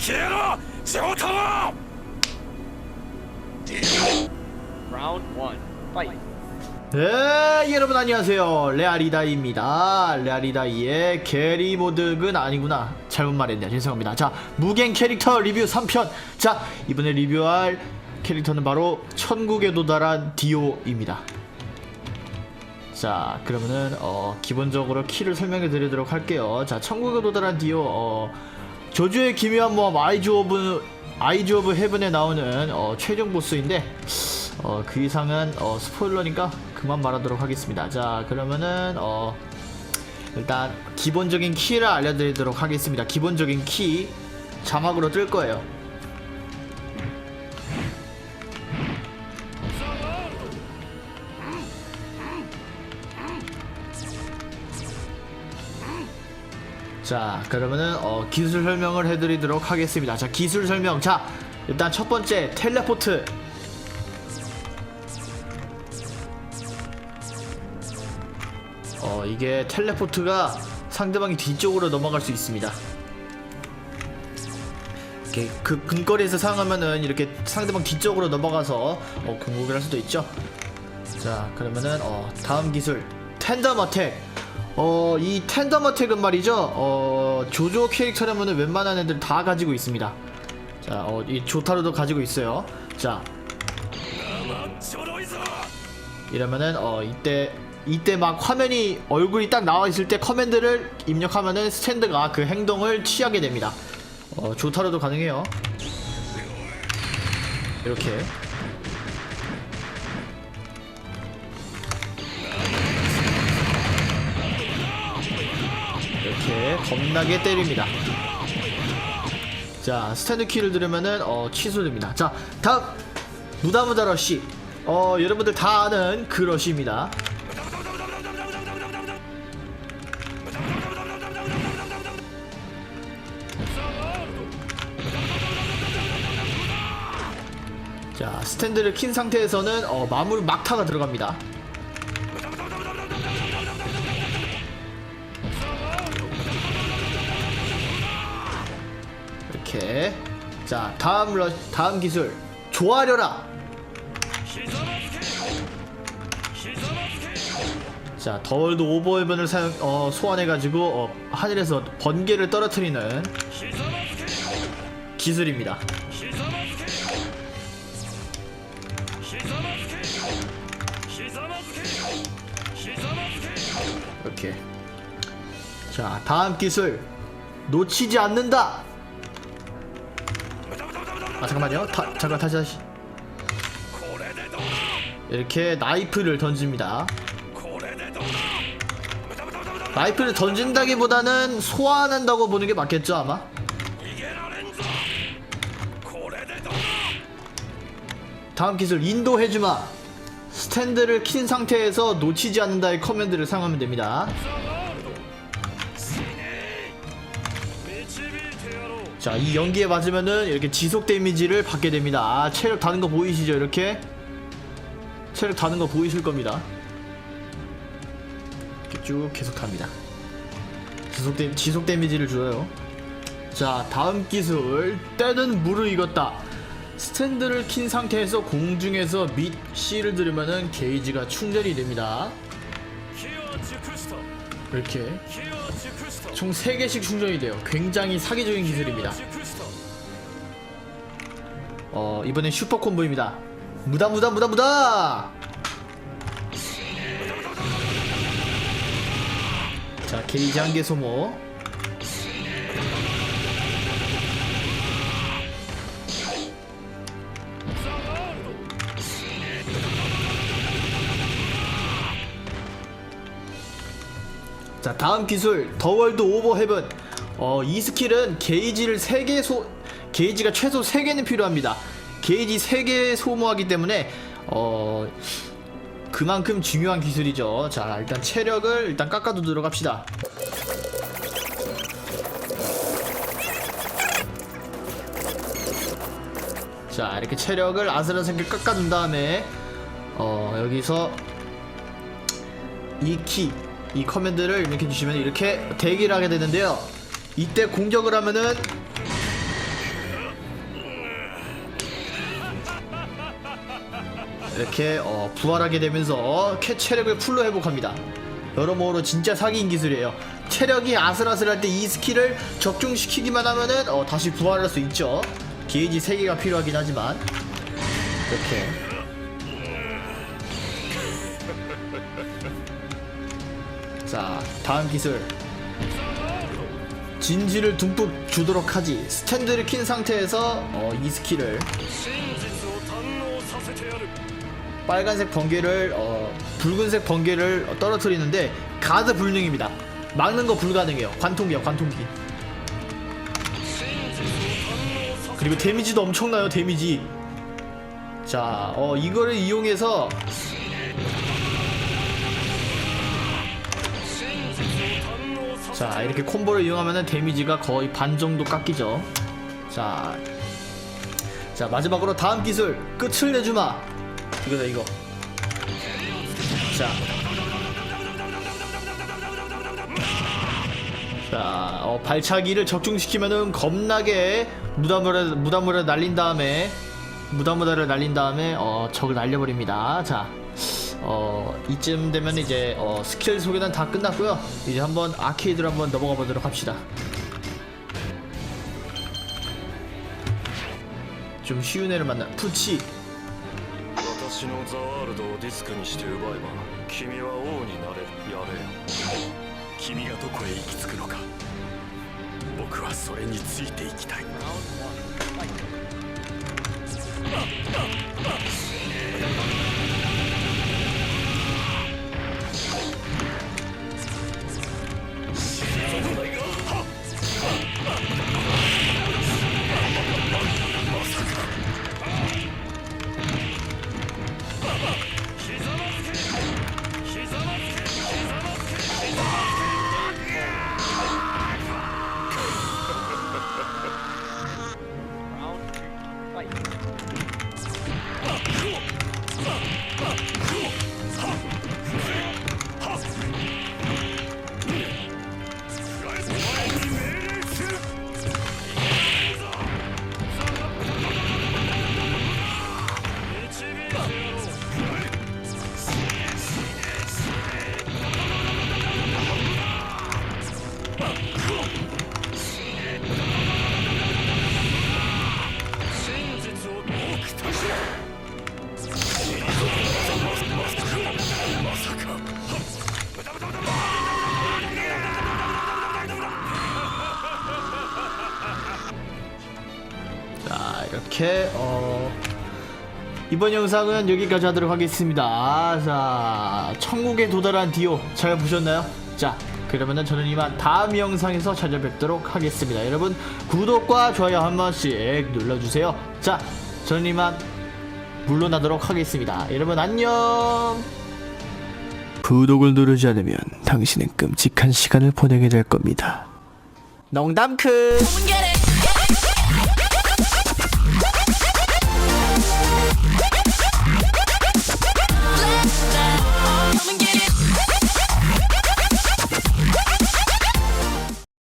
消えろ仕事を Round one. Fight. 네 여러분 안녕하세요 레아리다이입니다 레아리다이의 게리 모드는 아니구나 잘못 말했네요 죄송합니다 자 무갱 캐릭터 리뷰 3편 자 이번에 리뷰할 캐릭터는 바로 천국에 도달한 디오입니다 자 그러면은 어 기본적으로 키를 설명해 드리도록 할게요 자 천국에 도달한 디오 어 저주의 기묘한 모험 아이즈 오브 아이즈 오브 헤븐에 나오는 어 최종 보스인데 어, 그 이상은 어, 스포일러니까 그만 말하도록 하겠습니다. 자, 그러면은 어, 일단 기본적인 키를 알려드리도록 하겠습니다. 기본적인 키 자막으로 뜰 거예요. 자, 그러면은 어, 기술 설명을 해드리도록 하겠습니다. 자, 기술 설명. 자, 일단 첫 번째 텔레포트. 어 이게 텔레포트가 상대방이 뒤쪽으로 넘어갈 수 있습니다. 이렇게 그 근거리에서 사용하면은 이렇게 상대방 뒤쪽으로 넘어가서 어, 공격을 할 수도 있죠. 자 그러면은 어, 다음 기술 텐덤 어택. 어, 이 텐더머택은 말이죠. 어, 조조 캐릭터라면 웬만한 애들 다 가지고 있습니다. 자, 어, 이 조타로도 가지고 있어요. 자. 이러면은, 어, 이때, 이때 막 화면이, 얼굴이 딱 나와 있을 때 커맨드를 입력하면은 스탠드가 그 행동을 취하게 됩니다. 어, 조타로도 가능해요. 이렇게. 겁나게 때립니다. 자 스탠드 키를 누르면은 어 취소됩니다. 자 다음 무다무다 러쉬 어 여러분들 다 아는 그 러쉬입니다. 자 스탠드를 킨 상태에서는 어, 마물 막타가 들어갑니다. 이렇게 자 다음 러 다음 기술 조아려라. 자 더월드 오버헤븐을 사용 어, 소환해가지고 어, 하늘에서 번개를 떨어뜨리는 기술입니다. 이렇게 자 다음 기술 놓치지 않는다. 아 잠깐만요. 다, 잠깐 다시 다시. 이렇게 나이프를 던집니다. 나이프를 던진다기보다는 소환한다고 보는 게 맞겠죠 아마? 다음 기술 인도해주마. 스탠드를 킨 상태에서 놓치지 않는다의 커맨드를 사용하면 됩니다. 자, 이 연기에 맞으면은 이렇게 지속 데미지를 받게 됩니다. 아, 체력 다는 거 보이시죠? 이렇게 체력 다는 거 보이실 겁니다. 이렇게 쭉 계속합니다. 지속, 데, 지속 데미지를 줘요. 자, 다음 기술. 때는 물을 익었다. 스탠드를 킨 상태에서 공중에서 밑 C를 들으면은 게이지가 충전이 됩니다. 이렇게 총 3개씩 충전이 돼요. 굉장히 사기적인 기술입니다. 어 이번엔 슈퍼 콤보입니다. 무다 무다 무다 무다! 자 게이지 한개 소모. 자 다음 기술 더월드 오버 헤븐. 어 이 스킬은 게이지를 3개 소 게이지가 최소 3개는 필요합니다. 게이지 3개 소모하기 때문에 어 그만큼 중요한 기술이죠. 자 일단 체력을 일단 깎아두도록 합시다. 자 이렇게 체력을 아슬아슬하게 깎아준 다음에 어 여기서 이 키, 이 커맨드를 이렇게 주시면 이렇게 대기를 하게 되는데요. 이때 공격을 하면은 이렇게 어, 부활하게 되면서 캐 체력을 풀로 회복합니다. 여러모로 진짜 사기인 기술이에요. 체력이 아슬아슬할 때 이 스킬을 적중시키기만 하면은 어, 다시 부활할 수 있죠. 게이지 3개가 필요하긴 하지만. 이렇게. 자 다음 기술. 진지를 듬뿍 주도록 하지. 스탠드를 킨 상태에서 어, 이 스킬을. 빨간색 번개를 어, 붉은색 번개를 떨어뜨리는데 가드 불능입니다. 막는 거 불가능해요. 관통기야 관통기. 그리고 데미지도 엄청나요 데미지. 자 어, 이거를 이용해서 자 이렇게 콤보를 이용하면은 데미지가 거의 반 정도 깎이죠. 자, 자 마지막으로 다음 기술 끝을 내주마. 이거다 이거. 자. 자, 어, 발차기를 적중시키면은 겁나게 무다무다 무다무다 날린 다음에 무다무다를 날린 다음에 어, 적을 날려버립니다. 자, 어, 이쯤 되면 이제 어, 스킬 소개는 다 끝났고요. 이제 한번 아케이드로 한번 넘어가 보도록 합시다. 좀 쉬운 애를 만나. 푸치. 私のザワールドをディスクにして奪えば君は王になれるやれよ君がどこへ行き着くのか僕はそれについていきたい 자 이렇게 어 이번 영상은 여기까지 하도록 하겠습니다. 자 천국에 도달한 디오 잘 보셨나요? 자 그러면은 저는 이만 다음 영상에서 찾아뵙도록 하겠습니다. 여러분 구독과 좋아요 한 번씩 눌러주세요. 자 저는 이만 물러나도록 하겠습니다. 여러분 안녕! 구독을 누르지 않으면 당신은 끔찍한 시간을 보내게 될 겁니다. 농담 크